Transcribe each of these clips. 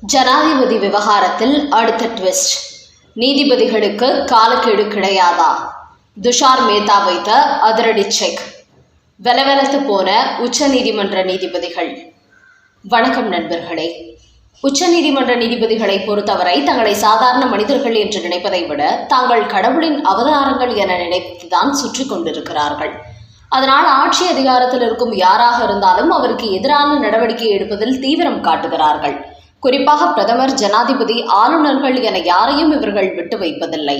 ஜனாதிபதி விவகாரத்தில் அடுத்த ட்விஸ்ட். நீதிபதிகளுக்கு காலக்கெடு கிடையாதா? துஷார் மேத்தா வைத்த அதிரடி செக். வெலவெலத்து போன உச்சநீதிமன்ற நீதிபதிகள். வணக்கம் நண்பர்களே. உச்சநீதிமன்ற நீதிபதிகளை பொறுத்தவரை தங்களை சாதாரண மனிதர்கள் என்று நினைப்பதை விட தாங்கள் கடவுளின் அவதாரங்கள் என நினைத்துதான் சுற்றி கொண்டிருக்கிறார்கள். அதனால் ஆட்சி அதிகாரத்தில் இருக்கும் யாராக இருந்தாலும் அவருக்கு எதிரான நடவடிக்கை எடுப்பதில் தீவிரம் காட்டுகிறார்கள். குறிப்பாக பிரதமர் ஜனாதிபதி ஆளுநர்கள் என யாரையும் இவர்கள் விட்டு வைப்பதில்லை.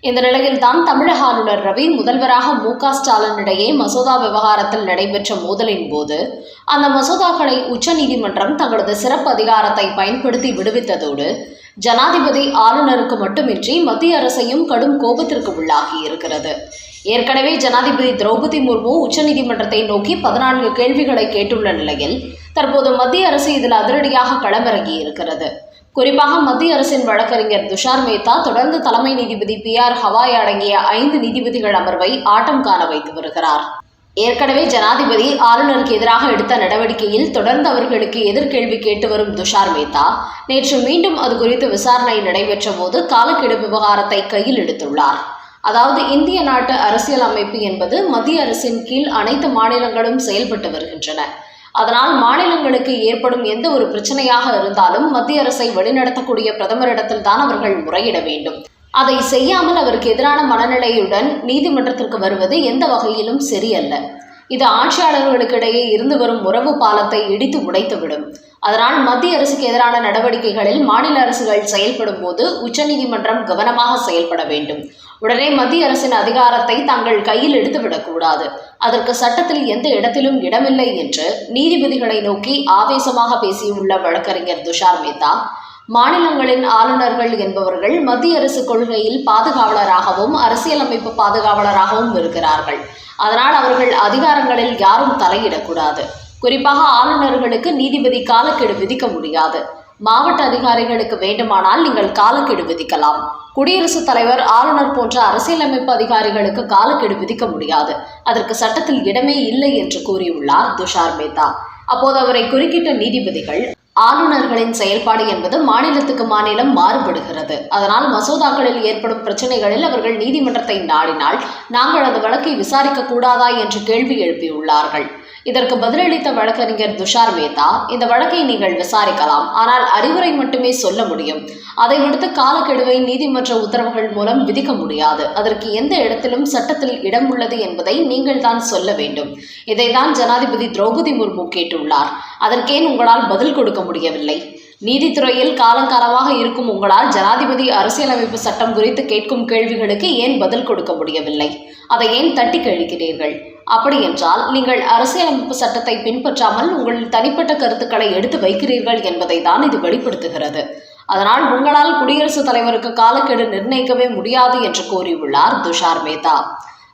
இந்த நிலையில்தான் தமிழக ஆளுநர் ரவி முதல்வராக மு க ஸ்டாலினிடையே மசோதா விவகாரத்தில் நடைபெற்ற மோதலின் போது அந்த மசோதாக்களை உச்சநீதிமன்றம் தங்களது சிறப்பு அதிகாரத்தை பயன்படுத்தி விடுவித்ததோடு ஜனாதிபதி ஆளுநருக்கு மட்டுமின்றி மத்திய அரசையும் கடும் கோபத்திற்கு உள்ளாகி இருக்கிறது. ஏற்கனவே ஜனாதிபதி திரௌபதி முர்மு உச்சநீதிமன்றத்தை நோக்கி பதினான்கு கேள்விகளை கேட்டுள்ள நிலையில் தற்போது மத்திய அரசு இதில் அதிரடியாக களமிறங்கி இருக்கிறது. குறிப்பாக மத்திய அரசின் வழக்கறிஞர் துஷார் மேத்தா தொடர்ந்து தலைமை நீதிபதி பி ஆர் ஹவாய் அடங்கிய ஐந்து நீதிபதிகள் அமர்வை ஆட்டம் காண வைத்து வருகிறார். ஏற்கனவே ஜனாதிபதி ஆளுநருக்கு எதிராக எடுத்த நடவடிக்கையில் தொடர்ந்து அவர்களுக்கு எதிர்கேள்வி கேட்டு வரும் துஷார் மேத்தா நேற்று மீண்டும் அது குறித்து விசாரணை நடைபெற்ற போது காலக்கெடு விவகாரத்தை கையில் எடுத்துள்ளார். அதாவது இந்திய நாட்டு அரசியல் அமைப்பு என்பது மத்திய அரசின் கீழ் அனைத்து மாநிலங்களும் செயல்பட்டு வருகின்றன. அதனால் மாநிலங்களுக்கு ஏற்படும் எந்த ஒரு பிரச்சனையாக இருந்தாலும் மத்திய அரசை வழிநடத்தக்கூடிய பிரதமரிடத்தில் தான் அவர்கள் முறையிட வேண்டும். அதை செய்யாமல் அவருக்கு எதிரான மனநிலையுடன் நீதிமன்றத்திற்கு வருவது எந்த வகையிலும் சரியல்ல. இது ஆட்சியாளர்களுக்கிடையே இருந்து வரும் உறவு பாலத்தை இடித்து உடைத்துவிடும். அதனால் மத்திய அரசுக்கு எதிரான நடவடிக்கைகளில் மாநில அரசுகள் செயல்படும் போது உச்சநீதிமன்றம் கவனமாக செயல்பட வேண்டும். உடனே மத்திய அரசின் அதிகாரத்தை தங்கள் கையில் எடுத்துவிடக்கூடாது அதற்கு சட்டத்தில் எந்த இடத்திலும் இடமில்லை என்று நீதிபதிகளை நோக்கி ஆவேசமாக பேசியுள்ள வழக்கறிஞர் துஷார் மேத்தா மாநிலங்களின் ஆளுநர்கள் என்பவர்கள் மத்திய அரசு கொள்கையில் பாதுகாவலராகவும் அரசியலமைப்பு பாதுகாவலராகவும் இருக்கிறார்கள். அதனால் அவர்கள் அதிகாரங்களில் யாரும் தலையிடக்கூடாது. குறிப்பாக ஆளுநர்களுக்கு நீதிபதி காலக்கெடு விதிக்க முடியாது. மாவட்ட அதிகாரிகளுக்கு வேண்டுமானால் நீங்கள் காலக்கெடு விதிக்கலாம். குடியரசுத் தலைவர் ஆளுநர் போன்ற அரசியலமைப்பு அதிகாரிகளுக்கு காலக்கெடு விதிக்க முடியாது. அதற்கு சட்டத்தில் இடமே இல்லை என்று கூறியுள்ளார் துஷார் மேத்தா. அப்போது அவரை குறுக்கிட்ட நீதிபதிகள் ஆளுநர்களின் செயல்பாடு என்பது மாநிலத்துக்கு மாநிலம் மாறுபடுகிறது. அதனால் மசோதாக்களில் ஏற்படும் பிரச்சனைகளில் அவர்கள் நீதிமன்றத்தை நாடினால் நாங்கள் அந்த வழக்கை விசாரிக்க கூடாதா என்று கேள்வி எழுப்பியுள்ளார்கள். இதற்கு பதிலளித்த வழக்கறிஞர் துஷார் மேத்தா இந்த வழக்கை நீங்கள் விசாரிக்கலாம். ஆனால் அறிவுரை மட்டுமே சொல்ல முடியும். அதை விடுத்து காலக்கெடுவை நீதிமன்ற உத்தரவுகள் மூலம் விதிக்க முடியாது. அதற்கு எந்த இடத்திலும் சட்டத்தில் இடம் உள்ளது என்பதை நீங்கள் தான் சொல்ல வேண்டும். இதைதான் ஜனாதிபதி திரௌபதி முர்மு கேட்டுள்ளார். அதற்கேன் உங்களால் பதில் கொடுக்க முடியவில்லை. நீதித்துறையில் காலங்காலமாக இருக்கும் உங்களால் ஜனாதிபதி அரசியலமைப்பு சட்டம் குறித்து கேட்கும் கேள்விகளுக்கு ஏன் பதில் கொடுக்க முடியவில்லை? அதை ஏன் தட்டி கழிக்கிறீர்கள்? அப்படி என்றால் நீங்கள் அரசியலமைப்பு சட்டத்தை பின்பற்றாமல் உங்கள் தனிப்பட்ட கருத்துக்களை எடுத்து வைக்கிறீர்கள் என்பதை தான் இது வெளிப்படுத்துகிறது. அதனால் உங்களால் குடியரசுத் தலைவருக்கு காலக்கெடு நிர்ணயிக்கவே முடியாது என்று கூறியுள்ளார் துஷார் மேத்தா.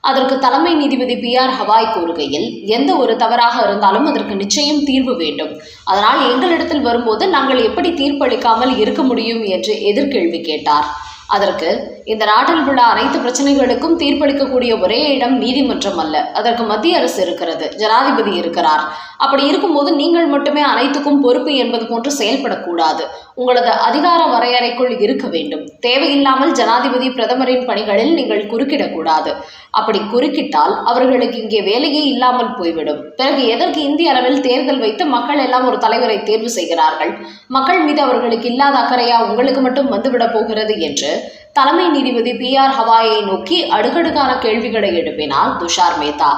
அதற்கு தலைமை நீதிபதி பி ஆர் ஹவாய் கூறுகையில் எந்த ஒரு தவறாக இருந்தாலும் அதற்கு நிச்சயம் தீர்வு வேண்டும். அதனால் எங்களிடத்தில் வரும்போது நாங்கள் எப்படி தீர்ப்பளிக்காமல் இருக்க முடியும் என்று எதிர்கேள்வி கேட்டார். அதற்கு இந்த நாட்டில் உள்ள அனைத்து பிரச்சனைகளுக்கும் தீர்ப்பளிக்கக்கூடிய ஒரே இடம் நீதிமன்றம் அல்ல. அதற்கு மத்திய அரசு இருக்கிறது. ஜனாதிபதி இருக்கிறார். அப்படி இருக்கும்போது நீங்கள் மட்டுமே அனைத்துக்கும் பொறுப்பு என்பது போன்று செயல்படக்கூடாது. உங்களது அதிகார வரையறைக்குள் இருக்க வேண்டும். தேவையில்லாமல் ஜனாதிபதி பிரதமரின் பணிகளில் நீங்கள் குறுக்கிடக்கூடாது. அப்படி குறுக்கிட்டால் அவர்களுக்கு இங்கே வேலையே இல்லாமல் போய்விடும். பிறகு எதற்கு இந்திய அளவில் தேர்தல் வைத்து மக்கள் எல்லாம் ஒரு தலைவரை தேர்வு செய்கிறார்கள்? மக்கள் மீது அவர்களுக்கு இல்லாத அக்கறையா உங்களுக்கு மட்டும் வந்துவிடப் போகிறது என்று தலைமை நீதிபதி பி ஆர் ஹவாயை நோக்கி அடுக்கடுக்கான கேள்விகளை எழுப்பினார் துஷார் மேத்தா.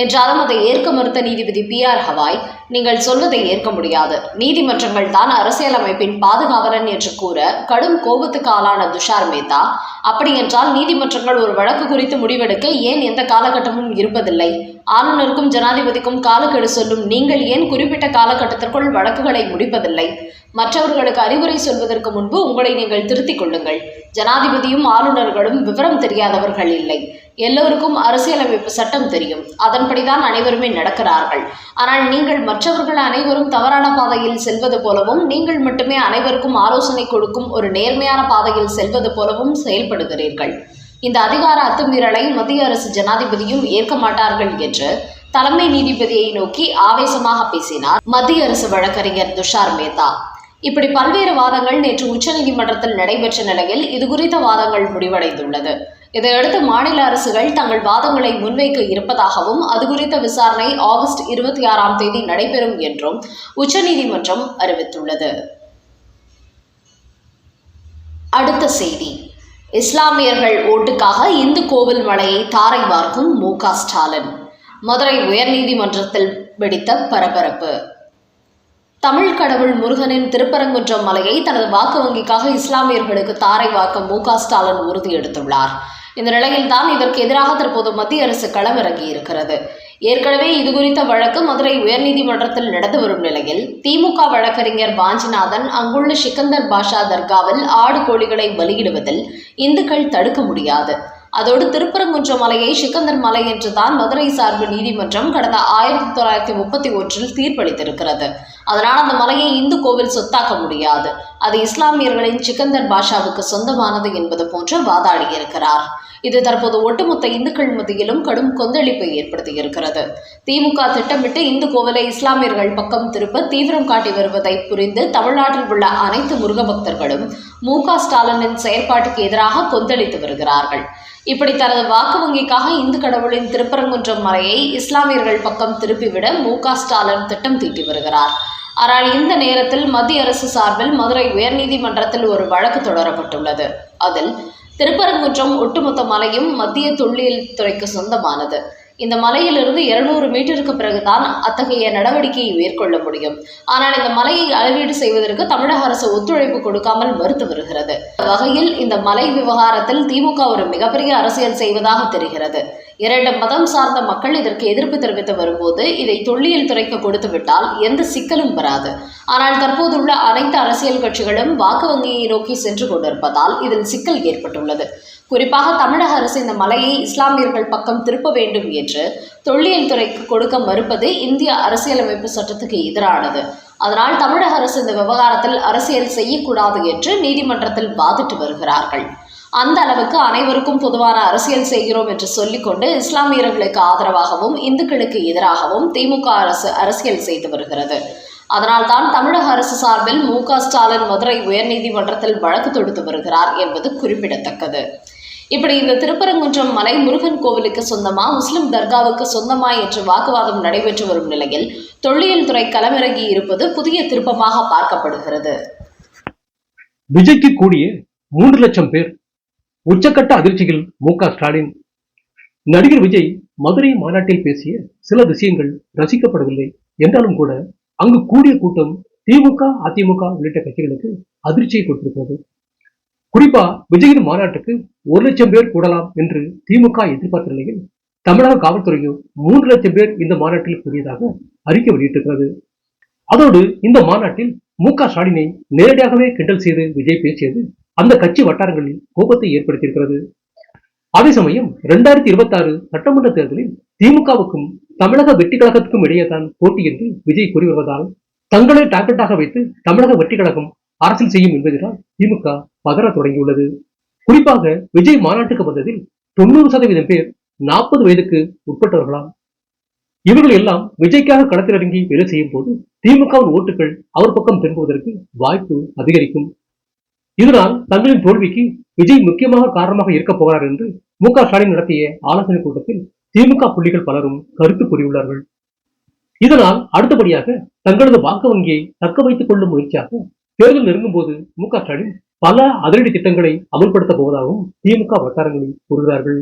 என்றாலும் அதை ஏற்க மறுத்த நீதிபதி பி ஆர் ஹவாய் நீங்கள் சொல்வதை ஏற்க முடியாது. நீதிமன்றங்கள் தான் அரசியலமைப்பின் பாதுகாவலன் என்று கூற கடும் கோபத்துக்கு ஆளான துஷார் மேத்தா அப்படி என்றால் நீதிமன்றங்கள் ஒரு வழக்கு குறித்து முடிவெடுக்க ஏன் எந்த காலகட்டமும் இருப்பதில்லை? ஆளுநருக்கும் ஜனாதிபதிக்கும் காலக்கெடு சொல்லும் நீங்கள் ஏன் குறிப்பிட்ட காலகட்டத்திற்குள் வழக்குகளை முடிப்பதில்லை? மற்றவர்களுக்கு அறிவுரை சொல்வதற்கு முன்பு உங்களை நீங்கள் திருத்திக் கொள்ளுங்கள். ஜனாதிபதியும் ஆளுநர்களும் விவரம் தெரியாதவர்கள் இல்லை. எல்லோருக்கும் அரசியலமைப்பு சட்டம் தெரியும். அதன்படிதான் அனைவருமே நடக்கிறார்கள். ஆனால் நீங்கள் மற்றவர்கள் அனைவரும் தவறான பாதையில் செல்வது போலவும் நீங்கள் மட்டுமே அனைவருக்கும் ஆலோசனை கொடுக்கும் ஒரு நேர்மையான பாதையில் செல்வது போலவும் செயல்படுகிறீர்கள். இந்த அதிகார அத்துமீறலை மத்திய அரசு ஜனாதிபதியும் ஏற்க மாட்டார்கள் என்று தலைமை நீதிபதியை நோக்கி ஆவேசமாக பேசினார் மத்திய அரசு வழக்கறிஞர் துஷார் மேத்தா. இப்படி பல்வேறு வாதங்கள் நேற்று உச்சநீதிமன்றத்தில் நடைபெற்ற நிலையில் இதுகுறித்த வாதங்கள் முடிவடைந்துள்ளது. இதையடுத்து மாநில அரசுகள் தங்கள் வாதங்களை முன்வைக்க இருப்பதாகவும் அது குறித்த விசாரணை ஆகஸ்ட் இருபத்தி ஆறாம் தேதி நடைபெறும் என்றும் உச்சநீதிமன்றம் அறிவித்துள்ளது. அடுத்த செய்தி. இஸ்லாமியர்கள் ஓட்டுக்காக இந்து கோவில் மலையை தாரை வார்க்கும் மு க ஸ்டாலின். மதுரை உயர்நீதிமன்றத்தில் வெடித்த பரபரப்பு. தமிழ் கடவுள் முருகனின் திருப்பரங்குன்றம் மலையை தனது வாக்கு வங்கிக்காக இஸ்லாமியர்களுக்கு தாரை வாக்க மு க ஸ்டாலின் உறுதி எடுத்துள்ளார். இந்த நிலையில்தான் இதற்கு எதிராக தற்போது மத்திய அரசு களமிறங்கி இருக்கிறது. ஏற்கனவே இதுகுறித்த வழக்கு மதுரை உயர்நீதிமன்றத்தில் நடந்து வரும் நிலையில் திமுக வழக்கறிஞர் வாஞ்சிநாதன் அங்குள்ள சிக்கந்தர் பாஷா தர்காவில் ஆடு கோழிகளை பலியிடுவதில் இந்துக்கள் தடுக்க முடியாது. அதோடு திருப்பரங்குன்றம் மலையை சிக்கந்தர் மலை என்றுதான் மதுரை சார்பு நீதிமன்றம் கடந்த ஆயிரத்தி தொள்ளாயிரத்தி முப்பத்தி ஒன்றில் தீர்ப்பளித்திருக்கிறது. அதனால் அந்த மலையை இந்து கோவில் சொத்தாக்க முடியாது. அது இஸ்லாமியர்களின் சிக்கந்தர் பாஷாவுக்கு சொந்தமானது என்பது போன்று வாதாடியிருக்கிறார். இது தற்போது ஒட்டுமொத்த இந்துக்கள் மத்தியிலும் கடும் கொந்தளிப்பை ஏற்படுத்தியிருக்கிறது. திமுக திட்டமிட்டு இந்து கோவிலை இஸ்லாமியர்கள் பக்கம் திருப்ப தீவிரம் காட்டி வருவதை புரிந்து தமிழ்நாட்டில் உள்ள அனைத்து முருக பக்தர்களும் மு க ஸ்டாலினின் செயற்பாட்டுக்கு எதிராக கொந்தளித்து வருகிறார்கள். இப்படி தனது வாக்கு வங்கிக்காக இந்து கடவுளின் திருப்பரங்குன்றம் மலையை இஸ்லாமியர்கள் பக்கம் திருப்பிவிட மு க ஸ்டாலின் திட்டம் தீட்டி வருகிறார். ஆனால் இந்த நேரத்தில் மத்திய அரசு சார்பில் மதுரை உயர்நீதிமன்றத்தில் ஒரு வழக்கு தொடரப்பட்டுள்ளது. அதில் திருப்பரங்குன்றம் ஒட்டுமொத்த மலையும் மத்திய தொல்லியல் துறைக்கு சொந்தமானது. இந்த மலையிலிருந்து இருநூறு மீட்டருக்கு பிறகுதான் அத்தகைய நடவடிக்கையை மேற்கொள்ள முடியும். ஆனால் இந்த மலையை அளவீடு செய்வதற்கு தமிழக அரசு ஒத்துழைப்பு கொடுக்காமல் மறுத்து வருகிறது. வகையில் இந்த மலை விவகாரத்தில் திமுக ஒரு மிகப்பெரிய அரசியல் செய்வதாக தெரிகிறது. இரண்டு மதம் சார்ந்த மக்கள் இதற்கு எதிர்ப்பு தெரிவித்து வரும்போது இதை தொல்லியல் துறைக்கு கொடுத்து விட்டால் எந்த சிக்கலும் வராது. ஆனால் தற்போதுள்ள அனைத்து அரசியல் கட்சிகளும் வாக்கு வங்கியை நோக்கி சென்று கொண்டிருப்பதால் இதில் சிக்கல் ஏற்பட்டுள்ளது. குறிப்பாக தமிழக அரசு இந்த மலையை இஸ்லாமியர்கள் பக்கம் திருப்ப வேண்டும் என்று தொல்லியல் துறைக்கு கொடுக்க மறுப்பது இந்திய அரசியலமைப்பு சட்டத்துக்கு எதிரானது. அதனால் தமிழக அரசு இந்த விவகாரத்தில் அரசியல் செய்யக்கூடாது என்று நீதிமன்றத்தில் வாதிட்டு வருகிறார்கள். அந்த அளவுக்கு அனைவருக்கும் பொதுவான அரசியல் செய்கிறோம் என்று சொல்லிக்கொண்டு இஸ்லாமியர்களுக்கு ஆதரவாகவும் இந்துக்களுக்கு எதிராகவும் திமுக அரசு அரசியல் செய்து வருகிறது. அதனால்தான் தமிழக அரசு சார்பில் மு க ஸ்டாலின் மதுரை உயர்நீதிமன்றத்தில் வழக்கு தொடுத்து வருகிறார் என்பது குறிப்பிடத்தக்கது. இப்படி இந்த திருப்பரங்குன்றம் மலை முருகன் கோவிலுக்கு சொந்தமா முஸ்லிம் தர்காவுக்கு சொந்தமா என்று வாக்குவாதம் நடைபெற்று வரும் நிலையில் தொல்லியல் துறை களமிறங்கி இருப்பது புதிய திருப்பமாக பார்க்கப்படுகிறது. விஜய்க்கு கூடிய மூன்று லட்சம் பேர் உச்சக்கட்ட அதிர்ச்சியில் மு ஸ்டாலின். நடிகர் விஜய் மதுரை மாநாட்டில் பேசிய சில விஷயங்கள் ரசிக்கப்படவில்லை என்றாலும் கூட அங்கு கூடிய கூட்டம் திமுக அதிமுக உள்ளிட்ட கட்சிகளுக்கு அதிர்ச்சியை கொடுத்திருக்கிறது. குறிப்பா விஜயின் மாநாட்டுக்கு ஒரு லட்சம் பேர் கூடலாம் என்று திமுக எதிர்பார்த்த நிலையில் தமிழக காவல்துறையும் மூன்று லட்சம் பேர் இந்த மாநாட்டில் கூடியதாக அறிக்கை வெளியிட்டிருக்கிறது. அதோடு இந்த மாநாட்டில் மு க ஸ்டாலினை நேரடியாகவே கிண்டல் செய்து விஜய் பேசியது அந்த கட்சி வட்டாரங்களில் கோபத்தை ஏற்படுத்தியிருக்கிறது. அதே சமயம் இரண்டாயிரத்தி இருபத்தி ஆறு சட்டமன்ற தேர்தலில் திமுகவுக்கும் தமிழக வெற்றி கழகத்துக்கும் இடையேதான் போட்டி என்று விஜய் கூறி வருவதால் தங்களை டார்கெட்டாக வைத்து தமிழக வெற்றி கழகம் அரசியல் செய்யும் என்பதால் திமுக பதற தொடங்கியுள்ளது. குறிப்பாக விஜய் மாநாட்டுக்கு வந்ததில் தொண்ணூறு சதவீதம் பேர் நாற்பது வயதுக்கு உட்பட்டவர்களாம். இவர்கள் எல்லாம் விஜய்க்காக களத்திலிறங்கி வேலை செய்யும் போது திமுகவின் ஓட்டுகள் அவர் பக்கம் திரும்புவதற்கு வாய்ப்பு அதிகரிக்கும். இதனால் தங்களின் தோல்விக்கு விஜய் முக்கியமாக காரணமாக இருக்கப் போகிறார் என்று மு க ஸ்டாலின் நடத்திய ஆலோசனை கூட்டத்தில் திமுக புள்ளிகள் பலரும் கருத்து கூறியுள்ளார்கள். இதனால் அடுத்தபடியாக தங்களது வாக்கு வங்கியை தக்க வைத்துக் கொள்ளும் முயற்சியாக தேர்தல் நெருங்கும் போது மு க ஸ்டாலின் பல அதிரடி திட்டங்களை அமல்படுத்த போவதாகவும் திமுக வட்டாரங்களில் கூறுகிறார்கள்.